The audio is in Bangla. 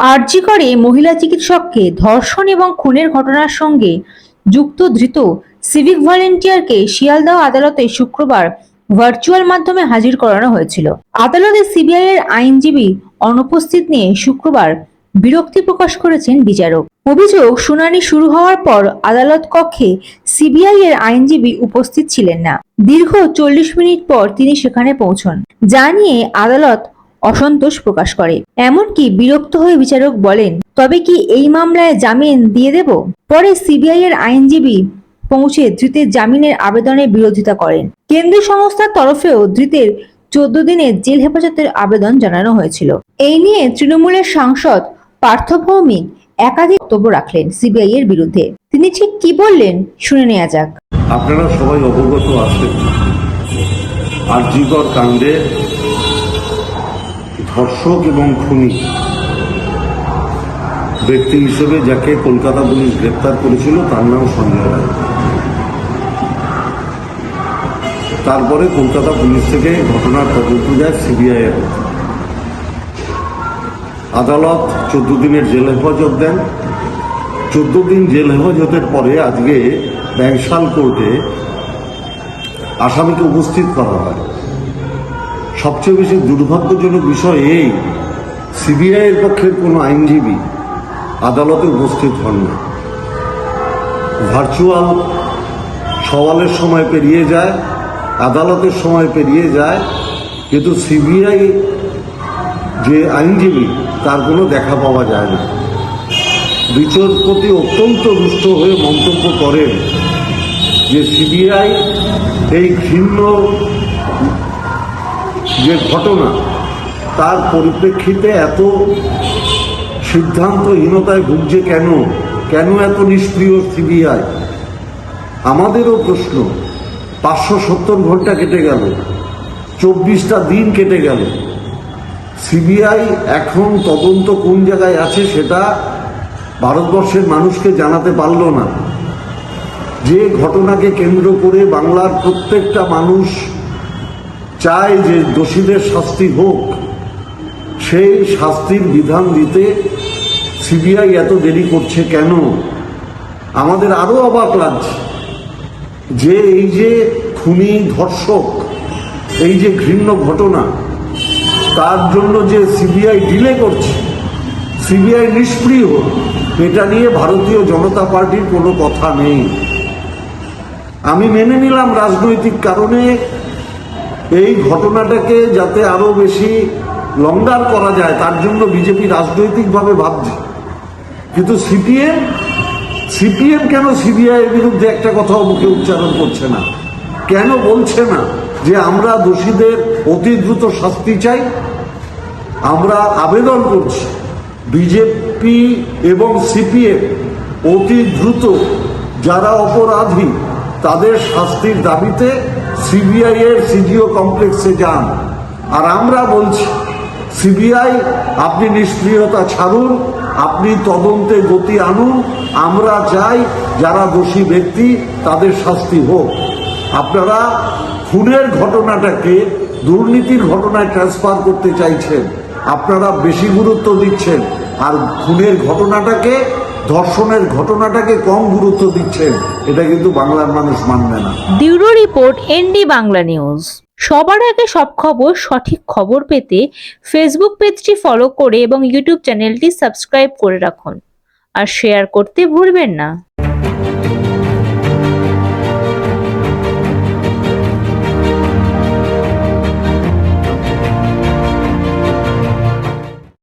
আরজি করে মহিলা চিকিৎসককে ধর্ষণ এবং খুনের ঘটনার সঙ্গে যুক্ত ধৃত সিভিক ভলেন্টিয়ারকে শিয়ালদহ আদালতে শুক্রবার ভার্চুয়াল মাধ্যমে হাজির করানো হয়েছিল। আদালতে সিবিআই এর আইনজীবী অনুপস্থিত নিয়ে শুক্রবার বিরক্তি প্রকাশ করেছেন বিচারক। অভিযোগ, শুনানি শুরু হওয়ার পর আদালত কক্ষে সিবিআই এর আইনজীবী উপস্থিত ছিলেন না। দীর্ঘ চল্লিশ মিনিট পর তিনি সেখানে পৌঁছন। যা নিয়ে আদালত অসন্তোষ প্রকাশ করে। এমনকি বিরক্ত হয়ে বিচারক বলেন, তবে কি এই মামলায় জামিন দিয়ে দেব? পরে সিবিআই এর আইনজীবী পৌঁছে ধৃতের জামিনের আবেদনের বিরোধিতা করেন। কেন্দ্রীয় সংস্থার তরফেও ধৃতের চোদ্দ দিনের জেল হেফাজতের আবেদন জানানো হয়েছিল। এই নিয়ে তৃণমূলের সাংসদ পার্থ ভৌমিক একাধিক বক্তব্য রাখলেন সিবিআই এর বিরুদ্ধে। তিনি ঠিক কি বললেন শুনে নেওয়া যাক। আপনারা সবাই অবগত আছেন। আরজিকর কাণ্ডে ধর্ষক এবং খুনি। ব্যক্তি হিসেবে যাকে কলকাতা পুলিশ গ্রেপ্তার করেছিল, তার নাম সঞ্জয় রায়। তারপরে কলকাতা পুলিশ থেকে ঘটনার তদন্ত যায় সিবিআই এর। আদালত চোদ্দ দিনের জেল হেফাজত দেন। চোদ্দ দিন জেল হেফাজতের পরে আজকে ব্যাংশাল কোর্টে আসামিকে উপস্থিত করা হয়। সবচেয়ে বেশি দুর্ভাগ্যজনক বিষয় এই সিবিআই এর পক্ষের কোনো আইনজীবী আদালতে উপস্থিত হন না। ভার্চুয়াল সওয়ালের সময় পেরিয়ে যায়, আদালতের সময় পেরিয়ে যায়, কিন্তু সিবিআই যে আইনজীবী, তার কোনো দেখা পাওয়া যায় না। বিচারপতি অত্যন্ত রুষ্ট হয়ে মন্তব্য করেন যে সিবিআই এই ঘৃণ্য যে ঘটনা, তার পরিপ্রেক্ষিতে এত সিদ্ধান্তহীনতায় ভুগছে কেন? কেন এত নিষ্ক্রিয় সিবিআই? আমাদেরও প্রশ্ন। পাঁচশো সত্তর ঘণ্টা কেটে গেল। চব্বিশটা দিন কেটে গেল। সিবিআই এখন তদন্ত কোন জায়গায় আছে সেটা ভারতবর্ষের মানুষকে জানাতে পারল না। যে ঘটনাকে কেন্দ্র করে বাংলার প্রত্যেকটা মানুষ চায় যে দোষীদের শাস্তি হোক। সেই শাস্তির বিধান দিতে সিবিআই এত দেরি করছে কেন? আমাদের আরও অবাক লাগছে যে এই যে খুনি ধর্ষক, এই যে ঘৃণ্য ঘটনা, তার জন্য যে সিবিআই ডিলে করছে, সিবিআই নিষ্ক্রিয় এটা নিয়ে ভারতীয় জনতা পার্টির কোনো কথা নেই। আমি মেনে নিলাম রাজনৈতিক কারণে এই ঘটনাটাকে যাতে আরও বেশি লঙ্গার করা যায়, তার জন্য বিজেপি রাজনৈতিকভাবে ভাবছে। কিন্তু সিপিএম সিপিএম কেন সিবিআই এর বিরুদ্ধে একটা কথাও মুখে উচ্চারণ করছে না? কেন বলছে না যে আমরা দোষীদের অতি দ্রুত শাস্তি চাই? আমরা আবেদন করছি, বিজেপি এবং সিপিএম অতি দ্রুত যারা অপরাধী, তাদের শাস্তির দাবিতে সিবিআই এর সিজিও কমপ্লেক্সে যান। আর আমরা বলছি, সিবিআই, আপনি নিষ্ক্রিয়তা ছাড়ুন, আপনি তদন্তে গতি আনুন, আমরা চাই যারা দোষী ব্যক্তি তাদের শাস্তি হোক। আপনারা খুনের ঘটনাটাকে, দুর্নীতির ঘটনায় ট্রান্সফার করতে চাইছেন, আপনারা বেশি গুরুত্ব দিচ্ছেন, আর খুনের ঘটনাটাকে ধর্ষণের ঘটনাটাকে কম গুরুত্ব দিচ্ছেন, এটা কিন্তু বাংলার মানুষ মানবে না। Bureau report, ND Bangla news. সবার আগে সব খবর, সঠিক খবর পেতে ফেসবুক পেজটি ফলো করে এবং ইউটিউব চ্যানেলটি সাবস্ক্রাইব করে রাখুন। আর শেয়ার করতে ভুলবেন না।